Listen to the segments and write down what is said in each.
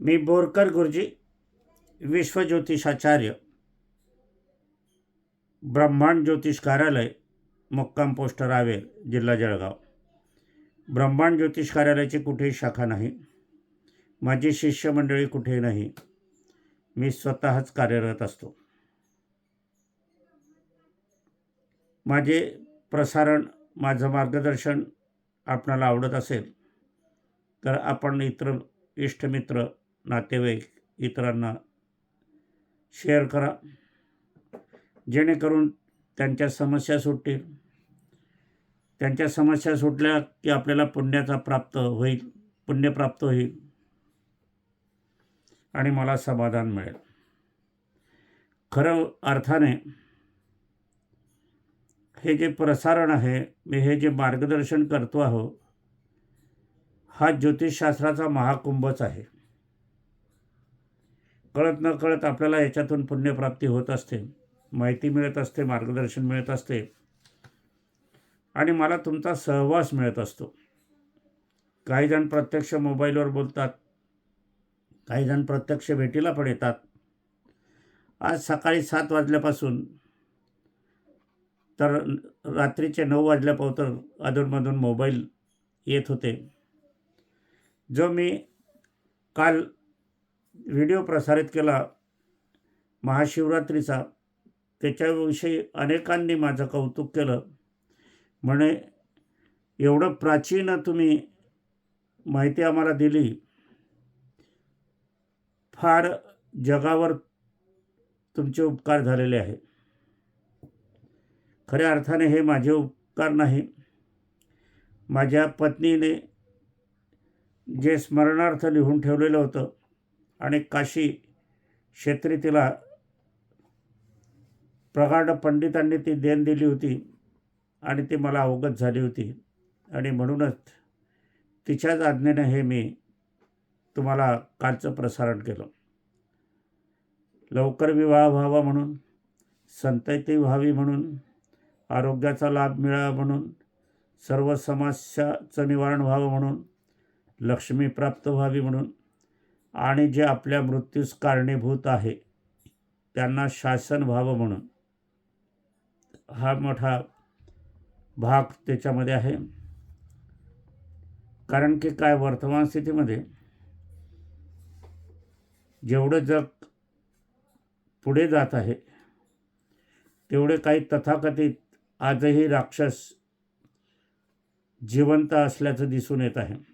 मी बोरकर गुरुजी विश्वज्योतिषाचार्य ब्रह्मांड ज्योतिष कार्यालय मुक्काम पोस्ट रावेर जिल्हा जळगाव. ब्रह्मांड ज्योतिष कार्यालयाची कुठेही शाखा नाही. माझी शिष्यमंडळी कुठेही नाही. मी स्वतःच कार्यरत असतो. माझे प्रसारण माझं मार्गदर्शन आपणाला आवडत असेल तर आपण इतर इष्टमित्र नातेवाईक इतरांना शेअर करा. जेणेकरून त्यांच्या समस्या सुटतील. त्यांच्या समस्या सुटल्या की आपल्याला पुण्याचा प्राप्त होईल पुण्य प्राप्त होईल. आणि मला समाधान मिळेल. खरं अर्थाने हे जे प्रसारण आहे मी हे जे मार्गदर्शन करतो आहो हा ज्योतिषशास्त्राचा महाकुंभच आहे. कळत न कळत आपल्याला याच्यातून पुण्यप्राप्ती होत असते. माहिती मिळत असते मार्गदर्शन मिळत असते. आणि मला तुमचा सहवास मिळत असतो. काही जण प्रत्यक्ष मोबाईलवर बोलतात. काही जण प्रत्यक्ष भेटीला पण येतात. आज सकाळी सात वाजल्यापासून तर रात्रीचे नऊ वाजल्यापासून अधूनमधून मोबाईल येत होते. जो मी काल व्हिडिओ प्रसारित केला महाशिवरात्रीचा त्याच्याविषयी अनेकांनी माझं कौतुक केलं. म्हणे एवढं प्राचीन तुम्ही माहिती आम्हाला दिली. फार जगावर तुमचे उपकार झालेले आहे खऱ्या अर्थाने हे माझे उपकार नाही. माझ्या पत्नीने जे स्मरणार्थ लिहून ठेवलेलं होतं आणि काशी क्षेत्री तिला प्रगाढ पंडितांनी ती देण दिली होती आणि ती मला अवगत झाली होती. आणि म्हणूनच तिच्याच आज्ञेनं हे मी तुम्हाला कालचं प्रसारण केलं. लवकर विवाह व्हावा म्हणून संतती व्हावी म्हणून आरोग्याचा लाभ मिळावा म्हणून सर्व समस्याचं निवारण व्हावं म्हणून लक्ष्मी प्राप्त व्हावी म्हणून आणि जे आपल्या मृत्यूस कारणीभूत आहे त्यांना शासन व्हावं म्हणून. हा मोठा भाग त्याच्यामध्ये आहे. कारण की काय वर्तमान स्थितीमध्ये जेवढं जग पुढे जात आहे तेवढे काही तथाकथित आजही राक्षस जिवंत असल्याचं दिसून येत आहे.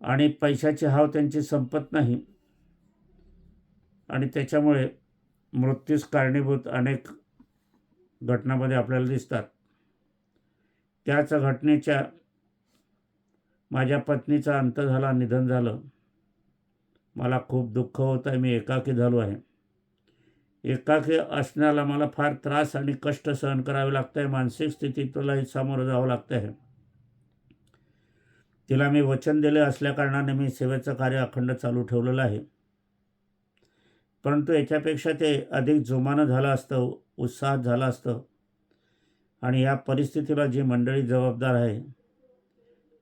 आणि पैशाची हाव त्यांची संपत नाही. आणि त्याच्यामुळे मृत्यूस कारणीभूत अनेक घटनामध्ये आपल्याला दिसतात. त्याच घटनेच्या माझ्या पत्नीचा अंत झाला निधन झालं. मला खूप दुःख होत आहे मी एकाकी झालो आहे. एकाकी असण्याला मला फार त्रास आणि कष्ट सहन करावे लागतं आहे मानसिक स्थितीतलाही सामोरं जावं लागतं आहे. तिला मी वचन दिले असल्याकारणाने मी सेवेचं कार्य अखंड चालू ठेवलेलं आहे. परंतु याच्यापेक्षा ते अधिक जोमानं झालं असतं उत्साहात झालं असतं. आणि या परिस्थितीला जी मंडळी जबाबदार आहे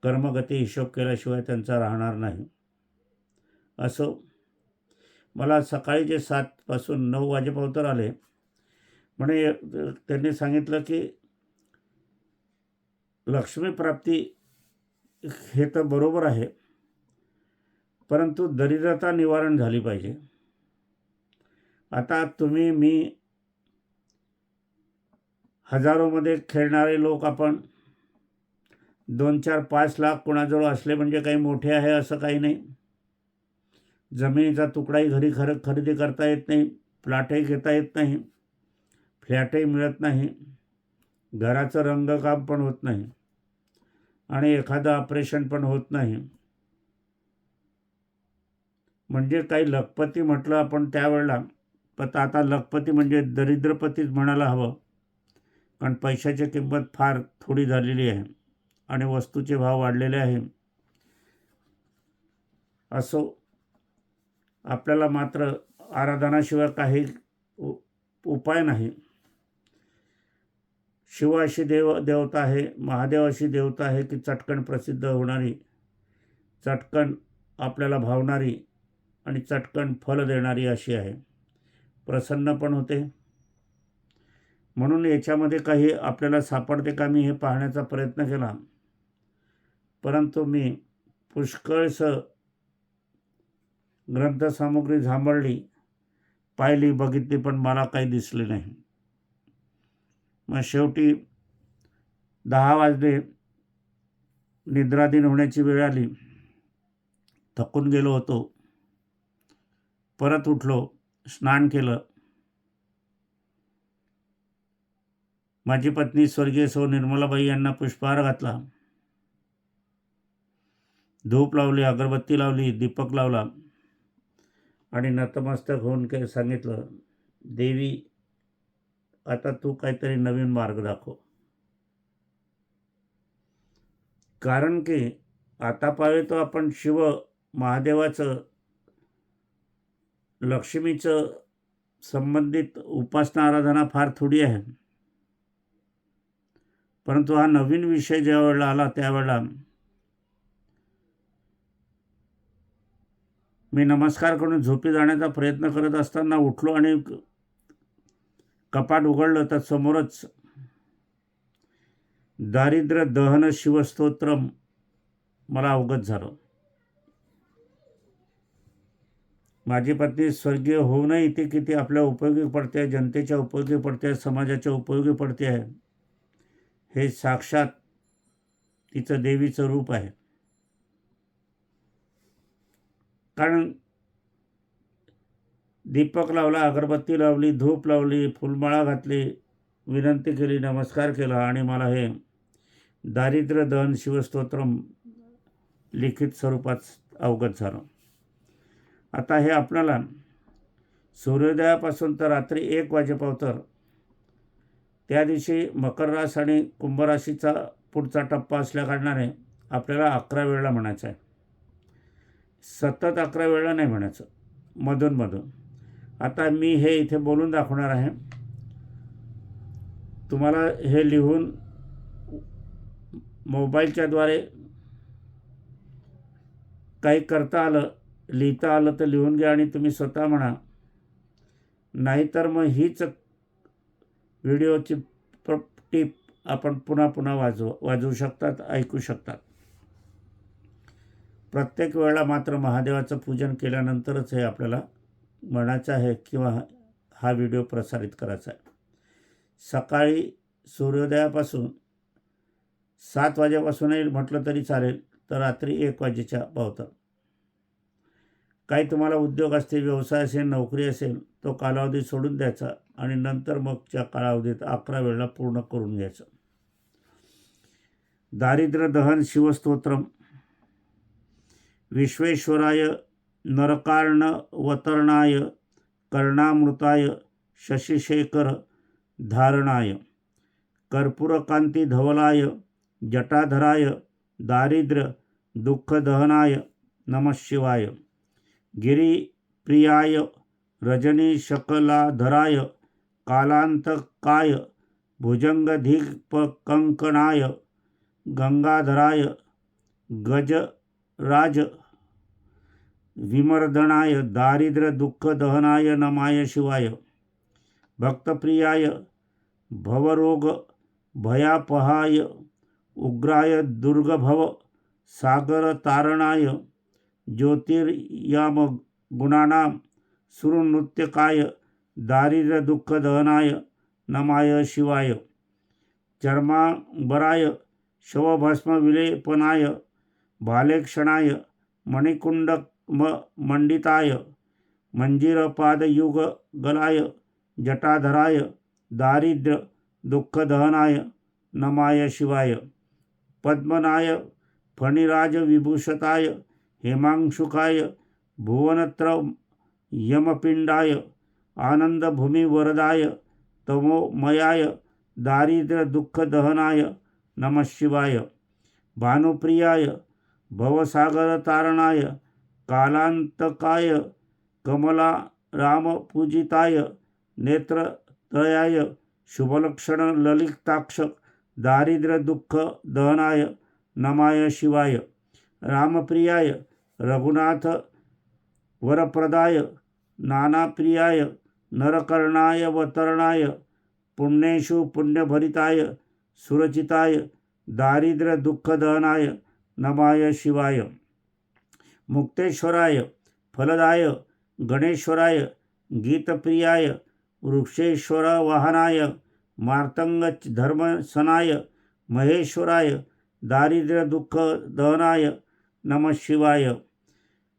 कर्मगती हिशोब केल्याशिवाय त्यांचा राहणार नाही. असो मला सकाळी जे सातपासून नऊ वाजेपर्यंत आले. म्हणे त्यांनी सांगितलं की लक्ष्मीप्राप्ती हे तर बरोबर आहे. परंतु दरिद्रता निवारण झाली पाहिजे. आता तुम्ही मी हजारोमध्ये खेळणारे लोक आपण दोन चार पाच लाख कोणाजवळ असले म्हणजे काही मोठे आहे असं काही नाही. जमिनीचा तुकडाही घरी खर खरेदी करता येत नाही प्लॉटही घेता येत नाही फ्लॅटही मिळत नाही घराचं रंगकाम पण होत नाही. आणि एखादं ऑपरेशन पण होत नाही. म्हणजे काही लखपती म्हटलं आपण त्यावेळेला पण आता लखपती म्हणजे दरिद्रपतीच म्हणायला हवं. कारण पैशाची किंमत फार थोडी झालेली आहे आणि वस्तूचे भाव वाढलेले आहे. असो आपल्याला मात्र आराधनाशिवाय काही उ उपाय नाही. शिवाशी देव देवता आहे महादेवाशी देवता आहे की चटकन प्रसिद्ध होणारी चटकन आपल्याला भावणारी आणि चटकन फल देणारी अशी आहे. प्रसन्न पण होते. म्हणून याच्यामध्ये काही आपल्याला सापडते का मी हे पाहण्याचा प्रयत्न केला. परंतु मी पुष्कळसं ग्रंथसामुग्री झांबळली पाहिली बघितली पण मला काही दिसले नाही. मग शेवटी दहा वाजले. निद्राधीन होण्याची वेळ आली. थकून गेलो होतो. परत उठलो. स्नान केलं. माझी पत्नी स्वर्गीय सौ निर्मलाबाई यांना पुष्पहार घातला. धूप लावली अगरबत्ती लावली दीपक लावला आणि नतमस्तक होऊन काय सांगितलं देवी आता तू काहीतरी नवीन मार्ग दाखव. कारण की आता पाहिजे तो आपण शिव महादेवाचं लक्ष्मीचं संबंधित उपासना आराधना फार थोडी आहे. परंतु हा नवीन विषय ज्यावेळेला आला त्यावेळेला मी नमस्कार करून झोपी जाण्याचा प्रयत्न करत असताना उठलो आणि कपाट उघडलं तर समोरच दारिद्र्य दहन शिवस्तोत्र मला अवगत झालं. माझी पत्नी स्वर्गीय होऊनही ती किती आपल्या उपयोगी पडते जनतेच्या उपयोगी पडते समाजाच्या उपयोगी पडते आहे. हे साक्षात तिचं देवीचं रूप आहे. कारण दीपक लावला अगरबत्ती लावली धूप लावली फुलमाळा घातली विनंती केली नमस्कार केला आणि मला हे दारिद्र्य दहन शिवस्तोत्रम लिखित स्वरूपात अवगत झालं. आता हे आपणाला सूर्योदयापासून तर रात्री एक वाजेपावतर त्या दिवशी मकर रास आणि कुंभराशीचा पुढचा टप्पा असल्याकारणाने आपल्याला अकरा वेळेला म्हणायचं आहे. सतत अकरा वेळा नाही म्हणायचं. मधूनमधून आता मी हे इथे बोलून दाखवणार आहे. तुम्हाला हे लिहून मोबाईलच्याद्वारे काही करता आलं लिहिता आलं तर लिहून घ्या आणि तुम्ही स्वतः म्हणा. नाहीतर मग हीच व्हिडिओची प्र टीप आपण पुन्हा पुन्हा वाजव वाजवू शकतात ऐकू शकतात. प्रत्येक वेळेला मात्र महादेवाचं पूजन केल्यानंतरच हे आपल्याला म्हणायचं आहे किंवा हा व्हिडिओ प्रसारित करायचा आहे. सकाळी सूर्योदयापासून सात वाजेपासूनही म्हटलं तरी चालेल तर रात्री एक वाजेच्या पावतात काही तुम्हाला उद्योग असतील व्यवसाय असेल नोकरी असेल तो कालावधी सोडून द्यायचा आणि नंतर मगच्या कालावधीत अकरा वेळेला पूर्ण करून घ्यायचं. दारिद्र्य दहन शिवस्तोत्रम. विश्वेश्वराय नरकार्णवतरणाय कर्णामृताय शशिशेखर धारणाय कर्पूरकांतिधवलाय जटाधराय दारिद्र्य दुःखदहनाय नमः शिवाय गिरिप्रियाय रजनीशकलाधराय कालांतकाय भुजंगधीपकंकणाय गंगाधराय गजराज विमर्दनाय दारिद्र्य दुःखदहनाय नमाय शिवाय। भक्तप्रियाय भवरोग भयापहाय उग्राय दुर्गभव सागरतारणाय ज्योतिर्याम गुणानां सुरनृत्यकाय दारिद्र्य दुःखदहनाय नमाय शिवाय। चर्मांबराय शवभस्मविलेपनाय भालेक्षणाय मणिकुंडक म मंडिताय मंजिरपादयुग गलाय जटाधराय दारिद्र्य दुःखदहनाय नमाय शिवाय। पद्मनाय फणिराजविभूषताय हेमांशुकाय भुवनत्र यमपिंडाय आनंदभूमिवरदाय तमोमयाय दारिद्र्य दुःखदहनाय नमः शिवाय। भानुप्रियाय भवसागरतारणाय कालान्तकाय कमला रामपूजिताय नेत्रत्रयाय शुभलक्षण ललिताक्ष दारिद्र्य दुःख दहनाय नमाय शिवाय रामप्रियाय रघुनाथ वरप्रदाय नानाप्रियाय नरकर्णाय वतरणाय पुण्येषु पुण्यभरिताय सुरचिताय दारिद्र्य दुःखदहनाय नमाय शिवाय मुक्तेश्वराय फलदाय गणेश्वराय गीतप्रियाय वृक्षेश्वर वाहनाय मार्तंग धर्मसनाय महेश्वराय दारिद्र्य दुःख दहनाय नम शिवाय।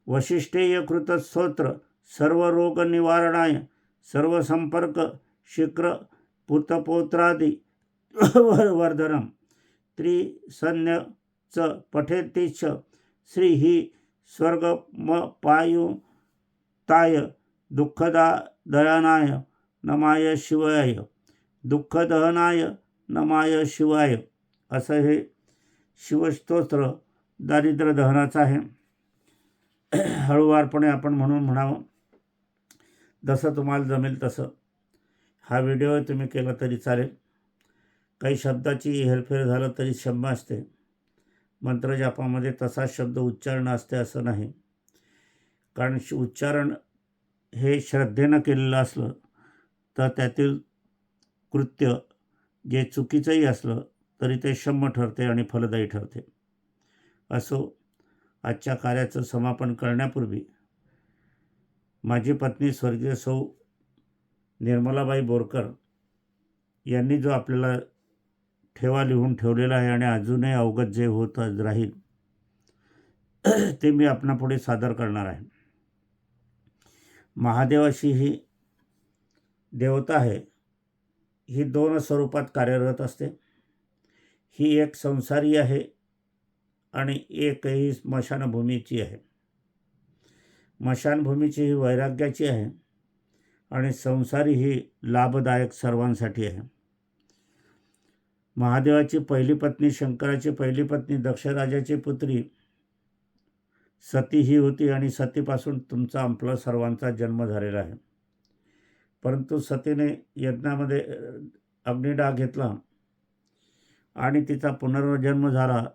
वशिष्ठेयकृतस्तोत्र सर्वरोगनिवारणाय सर्वसंपर्क शिक्र पुतपोत्रादी वर्धनम त्रिसन्य च पठेतीच श्री ही स्वर्ग म पायुताय दुःखदा दयानाय नमाय शिवाय दुःखदहनाय नमाय शिवाय असं हे शिवस्तोत्र दारिद्र्य दहनाचं आहे. हळूवारपणे आपण म्हणून म्हणावं जसं तुम्हाला जमेल तसं. हा व्हिडिओ तुम्ही केला तरी चालेल. काही शब्दाची हेरफेर झालं तरी क्षमा असते. मंत्रजापामध्ये तसा शब्द उच्चारण असते असं नाही. कारण श- उच्चारण हे श्रद्धेनं केलेलं असलं तर त्यातील कृत्य जे चुकीचंही असलं तरी ते क्षम्य ठरते आणि फलदायी ठरते. असो आजच्या कार्याचं समापन करण्यापूर्वी माझी पत्नी स्वर्गीय सौ निर्मलाबाई बोरकर यांनी जो आपल्याला ठेवा लिहून ठेवलेला आहे आणि अजूनही अवगत जे होत राहील ते मी आपणापुढे सादर करणार आहे. महादेवाशी ही देवता आहे ही दोन स्वरूपात कार्यरत असते. ही एक संसारी आहे आणि एक ही स्मशानभूमीची आहे. स्मशानभूमीची ही वैराग्याची आहे आणि संसारी ही लाभदायक सर्वांसाठी आहे. महादेवाची पहिली पत्नी शंकराची पहिली पत्नी दक्षराजाची पुत्री. सती ही होती आणि सतीपासून तुमचा आपला सर्वांचा जन्म झालेला आहे. परंतु सतीने यज्ञामध्ये अ, अग्निडाग घेतला आणि तिचा पुनर्जन्म झाला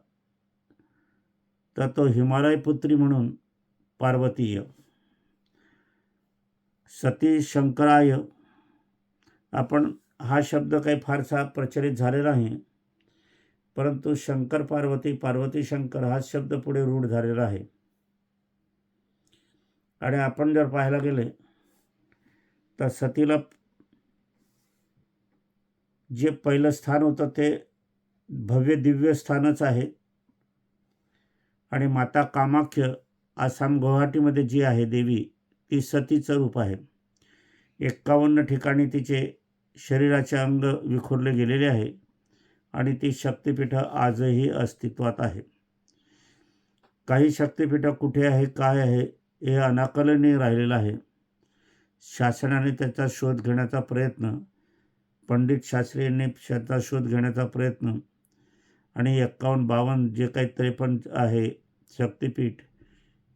तर तो हिमालय पुत्री म्हणून पार्वतीय. सती शंकराय. आपण हा शब्द काही फारसा प्रचलित झालेला नाही. परंतु शंकर पार्वती पार्वती शंकर हा शब्द पुढे रूढ झालेला आहे. आणि आपण जर पाहायला गेले तर सतीला जे पहिलं स्थान होतं ते भव्य दिव्य स्थानच आहे. आणि माता कामाख्य आसाम गुवाहाटीमध्ये जी आहे देवी ती सतीचं रूप आहे. एक्कावन्न ठिकाणी तिचे शरीराचे अंग विखुरले गेलेले आहे आणि ती शक्तिपीठं आजही अस्तित्वात आहे. काही शक्तिपीठं कुठे आहे काय आहे हे अनाकलनीय राहिलेलं आहे. शासनाने त्याचा शोध घेण्याचा प्रयत्न पंडित शास्त्रींनी त्याचा शोध घेण्याचा प्रयत्न आणि एक्कावन्न बावन्न जे काही त्रेपन्न आहे शक्तिपीठ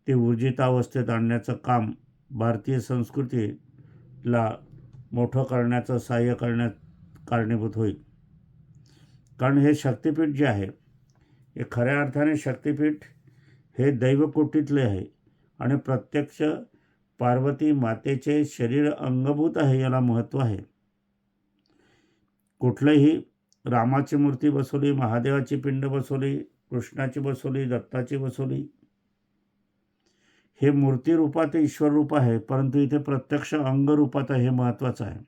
ते ऊर्जितावस्थेत आणण्याचं काम भारतीय संस्कृतीला मोठं करण्याचं सहाय्य करण्यात कारणीभूत होईल. कारण हे शक्तिपीठ जे आहे हे खऱ्या अर्थाने शक्तिपीठ हे दैवकोटीतले आहे आणि प्रत्यक्ष पार्वती मातेचे शरीर अंगभूत आहे याला महत्त्व आहे. कुठलंही रामाची मूर्ती बसवली महादेवाची पिंड बसवली कृष्णाची बसवली दत्ताची बसवली हे मूर्तिरूपात ईश्वर रूप आहे परंतु इथे प्रत्यक्ष अंगरूपात हे महत्त्वाचं आहे.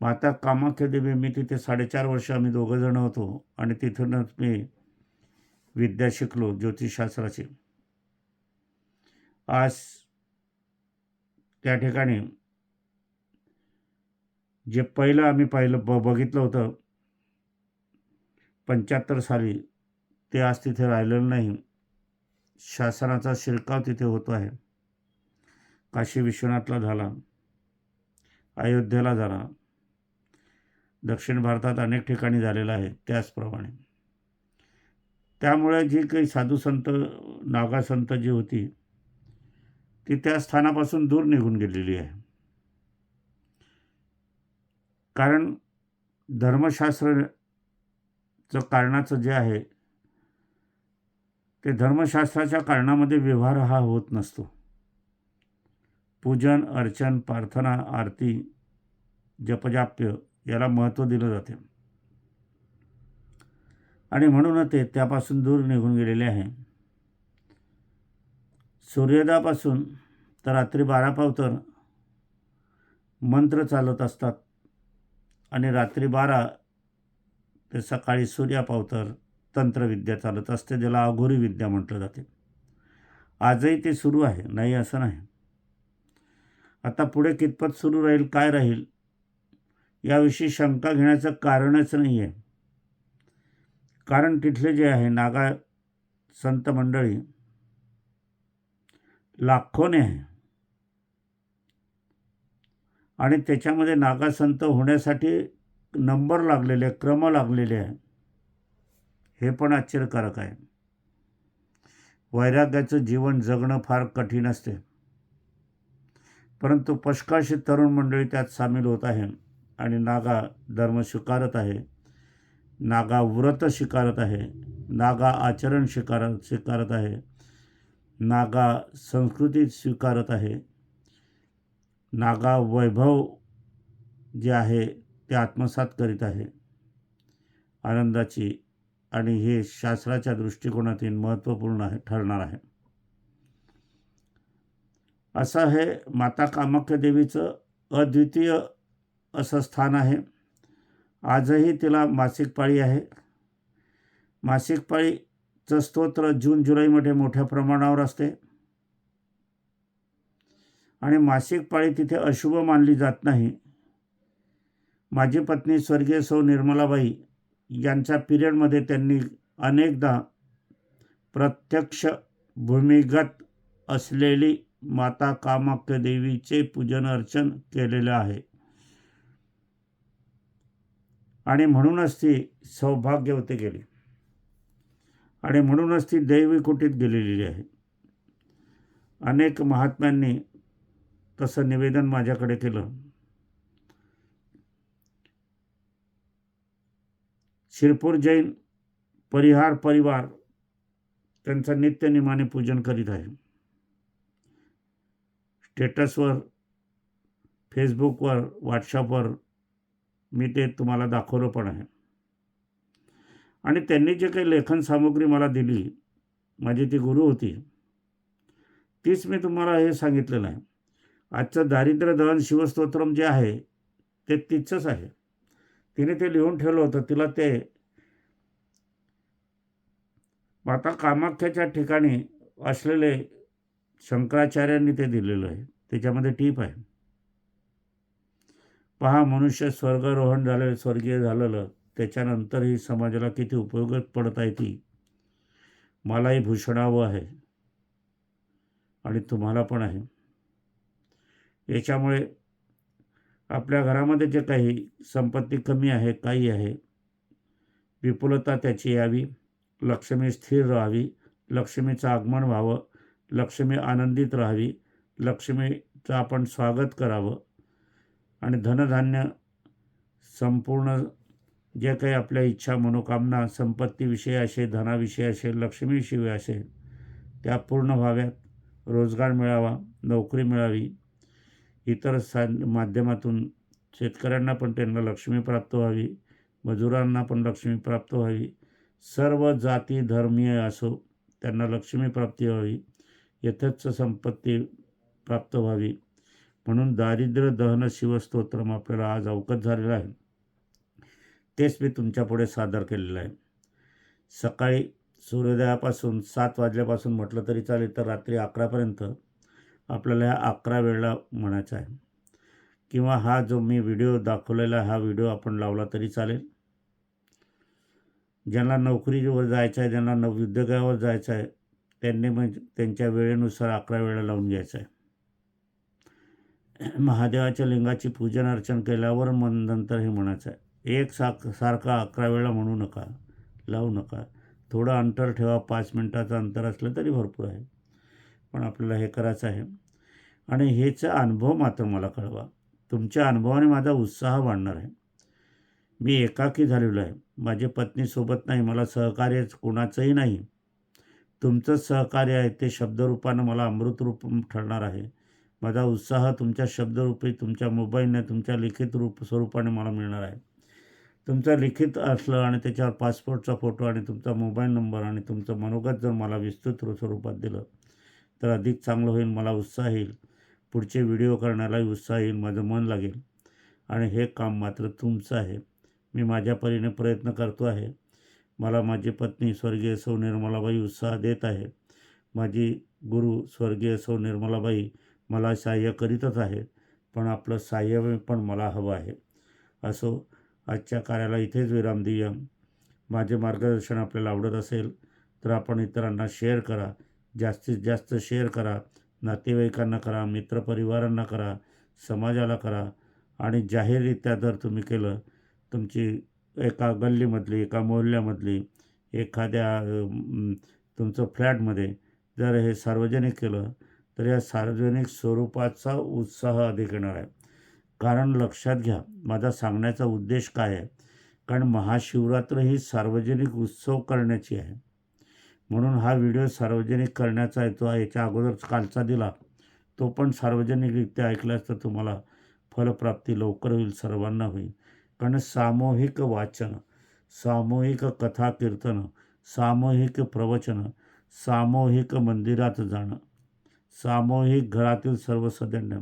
माता कामाख्या देवी मी तिथे साडेचार वर्ष आम्ही दोघं जण होतो आणि तिथूनच मी विद्या शिकलो ज्योतिषशास्त्राची. आज त्या ठिकाणी जे पहिलं आम्ही पाहिलं ब बघितलं होतं पंच्याहत्तर साली ते आज तिथे राहिलेलं नाही. शासनाचा शिरकाव तिथे होतो आहे. काशी विश्वनाथला झाला. अयोध्येला झाला. दक्षिण भारतात अनेक ठिकाणी झालेला आहे त्याचप्रमाणे. त्यामुळे जी काही साधू संत नागा संत जी होती ती त्या स्थानापासून दूर निघून गेलेली आहे. कारण धर्मशास्त्रचं कारणाचं जे आहे ते धर्मशास्त्राच्या कारणामध्ये व्यवहार हा होत नसतो. पूजन अर्चन प्रार्थना आरती जपजाप्य याला महत्त्व दिलं जाते. आणि म्हणून ते त्यापासून दूर निघून गेलेले आहे. सूर्योदयापासून तर रात्री बारा पावतर मंत्र चालत असतात. आणि रात्री बारा ते सकाळी सूर्यापावतर तंत्रविद्या चालत असते ज्याला अघोरी विद्या म्हटलं जाते. आजही ते सुरू आहे नाही असं नाही. आता पुढे कितपत सुरू राहील काय राहील याविषयी शंका घेण्याचं कारणच नाही आहे. कारण तिथले जे आहे नागा संत मंडळी लाखोने आहे. आणि त्याच्यामध्ये नागासंत होण्यासाठी नंबर लागलेले क्रम लागलेले आहे. हे पण आश्चर्यकारक आहे. वैराग्याचं जीवन जगणं फार कठीण असते. परंतु पशकाशी तरुण मंडळी त्यात सामील होत आहे आणि नागा धर्म स्वीकारत आहे. नागा व्रत स्वीकारत आहे. नागा आचरण स्वीकार स्वीकारत आहे. नागा संस्कृती स्वीकारत आहे. नागा वैभव जे आहे ते आत्मसात करीत आहे. आनंदाची आणि हे शास्त्राच्या दृष्टिकोनातून महत्त्वपूर्ण आहे ठरणार आहे. असं हे माता कामाख्या देवीचं अद्वितीय असं स्थान आहे. आजही तिला मासिक पाळी आहे. मासिक पाळीचं स्तोत्र जून जुलैमध्ये मोठ्या प्रमाणावर असते. आणि मासिक पाळी तिथे अशुभ मानली जात नाही. माझी पत्नी स्वर्गीय सौ निर्मलाबाई यांच्या पिरियडमध्ये त्यांनी अनेकदा प्रत्यक्ष भूमिगत असलेली माता कामाख्या देवीचे पूजन अर्चन केलेलं आहे. आणि म्हणूनच ती सौभाग्यवती गेली. आणि म्हणूनच ती दैवी कुटीत गेलेली आहे. अनेक महात्म्यांनी तसं निवेदन माझ्याकडे केलं. शिरपूर जैन परिहार परिवार त्यांचं नित्यनिमाने पूजन करीत आहे. स्टेटसवर फेसबुकवर व्हॉट्सअपवर मी ते तुम्हाला दाखवलं पण आहे. आणि त्यांनी जे काही लेखन सामग्री मला दिली माझी ती गुरु होती तीच मी तुम्हाला हे सांगितलेलं आहे. आजचं दारिद्र्य दहन शिवस्तोत्रम जे आहे ते तिचंच आहे. तिने ते लिहून ठेवलं होतं. तिला ते माता कामाख्याच्या ठिकाणी असलेले शंकराचार्यांनी ते दिलेलं आहे. त्याच्यामध्ये टीप आहे. पहा मनुष्य स्वर्गरोहण झालेलं स्वर्गीय झालेलं. त्याच्यानंतरही समाजाला किती उपयोगात पडत आहे ती. मलाही भूषणावं आहे. आणि तुम्हाला पण आहे. याच्यामुळे आपल्या घरामध्ये जे काही संपत्ती कमी आहे काही आहे विपुलता त्याची यावी लक्ष्मी स्थिर राहावी लक्ष्मीचं आगमन व्हावं लक्ष्मी आनंदित राहावी लक्ष्मीचं आपण स्वागत करावं आणि धनधान्य संपूर्ण जे काही आपल्या इच्छा मनोकामना संपत्तीविषयी असेल धनाविषयी असेल लक्ष्मीविषयी असेल त्या पूर्ण व्हाव्यात. रोजगार मिळावा नोकरी मिळावी इतर सा माध्यमातून शेतकऱ्यांना पण त्यांना लक्ष्मी प्राप्त व्हावी मजुरांना पण लक्ष्मी प्राप्त व्हावी. सर्व जाती धर्मीय असो त्यांना लक्ष्मी प्राप्ती व्हावी यथेच्छ संपत्ती प्राप्त व्हावी. म्हणून दारिद्र्य दहन शिवस्तोत्रम आपल्याला आज अवगत झालेलं आहे. तेच मी तुमच्यापुढे सादर केलेलं आहे. सकाळी सूर्योदयापासून सात वाजल्यापासून म्हटलं तरी चालेल तर रात्री अकरापर्यंत आपल्याला ह्या अकरा वेळेला म्हणायचा आहे. किंवा हा जो मी व्हिडिओ दाखवलेला हा व्हिडिओ आपण लावला तरी चालेल. ज्यांना नोकरीवर जायचं आहे ज्यांना नव उद्योगावर जायचं आहे त्यांनी मग त्यांच्या वेळेनुसार अकरा वेळा लावून घ्यायचं आहे. महादेवाच्या लिंगाची पूजन अर्चन केल्यावर मन नंतर हे म्हणायचं आहे. एक साक सारखा अकरा वेळा म्हणू नका लावू नका. थोडं अंतर ठेवा पाच मिनटाचं अंतर असलं तरी भरपूर आहे. पण आपल्याला हे करायचं आहे. आणि हेचा अनुभव मात्र मला कळवा. तुमच्या अनुभवाने माझा उत्साह वाढणार आहे. मी एकाकी झालेलो आहे. माझी पत्नीसोबत नाही मला सहकार्य कोणाचंही नाही. तुमचं सहकार्य आहे ते शब्दरूपानं मला अमृतरूप ठरणार आहे. माझा उत्साह तुमच्या शब्दरूपी तुमच्या मोबाईलने तुमच्या लिखित रूप स्वरूपाने मला मिळणार आहे. तुमचं लिखित असलं आणि त्याच्यावर पासपोर्टचा फोटो आणि तुमचा मोबाईल नंबर आणि तुमचं मनोगत जर मला विस्तृत स्वरूपात दिलं तर अधिक चांगलं होईल मला उत्साह येईल. पुढचे व्हिडिओ करण्यालाही उत्साह येईल माझं मन लागेल. आणि हे काम मात्र तुमचं आहे. मी माझ्या परीने प्रयत्न करतो आहे. मला माझी पत्नी स्वर्गीय सौ निर्मलाबाई उत्साह देत आहे. माझी गुरु स्वर्गीय सौ निर्मलाबाई मला सहाय्य करीतच आहेत. पण आपलं सहाय्य पण मला हवं आहे. असो आजच्या कार्याला इथेच विराम देऊया माझे मार्गदर्शन आपल्याला आवडत असेल तर आपण इतरांना शेअर करा. जास्तीत जास्त शेअर करा नातेवाईकांना करा मित्रपरिवारांना करा समाजाला करा. आणि जाहीररित्या जर तुम्ही केलं तुमची एका गल्लीमधली एका मोहल्ल्यामधली एखाद्या तुमचं फ्लॅटमध्ये जर हे सार्वजनिक केलं तर या सार्वजनिक स्वरूपाचा उत्साह अधिक येणार आहे. कारण लक्षात घ्या माझा सांगण्याचा उद्देश काय आहे? कारण महाशिवरात्र ही सार्वजनिक उत्सव करण्याची आहे. म्हणून हा व्हिडिओ सार्वजनिक करण्याचा आहे. तो याच्या अगोदर कालचा दिला. तो पण सार्वजनिकरित्या ऐकल्यास तर तुम्हाला फलप्राप्ती लवकर होईल सर्वांना होईल. कारण सामूहिक वाचन सामूहिक कथा कीर्तन सामूहिक प्रवचन सामूहिक मंदिरात जाणं सामूहिक घरातील सर्व सदस्य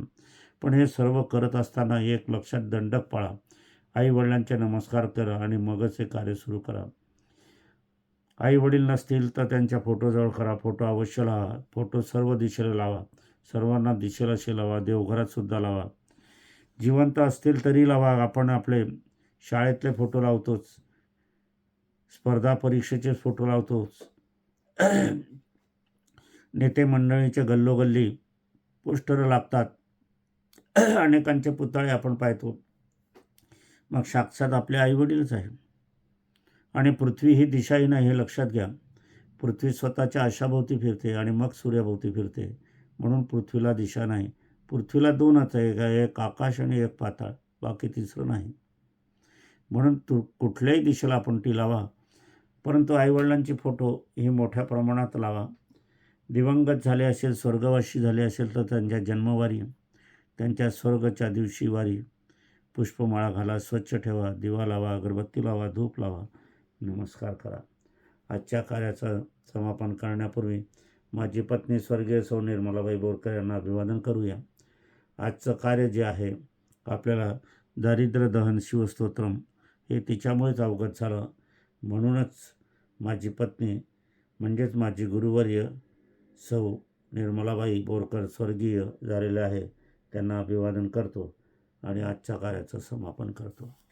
पण हे सर्व करत असताना एक लक्षात दंडक पाळा. आईवडिलांचे नमस्कार करा आणि मगच हे कार्य सुरू करा. आई वडील नसतील तर त्यांच्या फोटोजवळ करा फोटो अवश्य लावा. फोटो सर्व दिशेला लावा. सर्वांना दिशेलाशी लावा. देवघरातसुद्धा लावा. जिवंत असतील तरी लावा. आपण आपले शाळेतले फोटो लावतोच. स्पर्धा परीक्षेचे फोटो लावतोच. नेते मंडळीचे गल्लोगल्ली पोस्टरं लागतात. अनेकांचे पुतळे आपण पाहतो. मग साक्षात आपले आईवडीलच आहे आणि पृथ्वी ही दिशाही नाही हे लक्षात घ्या. पृथ्वी स्वतःच्या आशाभोवती फिरते आणि मग सूर्याभोवती फिरते. म्हणून पृथ्वीला दिशा नाही. पृथ्वीला दोनच आहे का एक आकाश आणि एक पाताळ बाकी तिसरं नाही. म्हणून तू कुठल्याही दिशेला आपण ती लावा. परंतु आईवडिलांची फोटो ही मोठ्या प्रमाणात लावा. दिवंगत झाले असेल स्वर्गवासी झाले असेल तर त्यांच्या जन्मवारी त्यांच्या स्वर्गच्या दिवशी वारी पुष्पमाळा घाला स्वच्छ ठेवा दिवा लावा अगरबत्ती लावा धूप लावा. नमस्कार करा. आजच्या कार्याचं समापन करण्यापूर्वी माझी पत्नी स्वर्गीय सौ निर्मलाबाई बोरकर यांना अभिवादन करूया. आजचं कार्य जे आहे आपल्याला दारिद्र्य दहन शिवस्तोत्रम हे तिच्यामुळेच अवगत झालं. म्हणूनच माझी पत्नी म्हणजेच माझी गुरुवर्य सौ निर्मलाबाई बोरकर स्वर्गीय झालेले आहे त्यांना अभिवादन करतो आणि आजच्या कार्याचं समापन करतो.